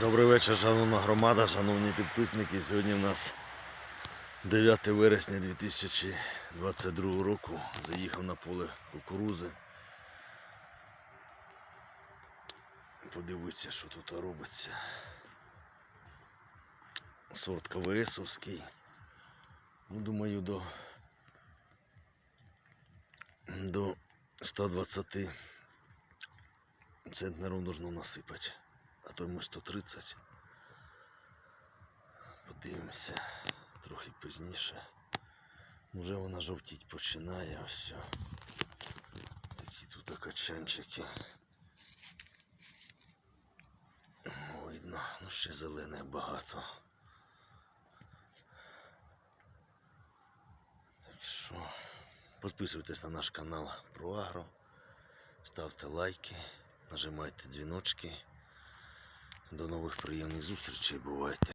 Добрий вечір, шановна громада, шановні підписники. Сьогодні в нас 9 вересня 2022 року. Заїхав на поле кукурузи. Подивитися, що тут робиться. Сорт КВСовський. Ну, думаю, до, до 120 центнерів нужно насипати то йому 130. Подивимося трохи пізніше. Вже вона жовтіть починає ось. все. Такі тут качанчики. Видно, ну ще зелених багато. Так що підписуйтесь на наш канал про агро, ставте лайки, нажимайте дзвіночки. До нових приємних зустрічей. Бувайте.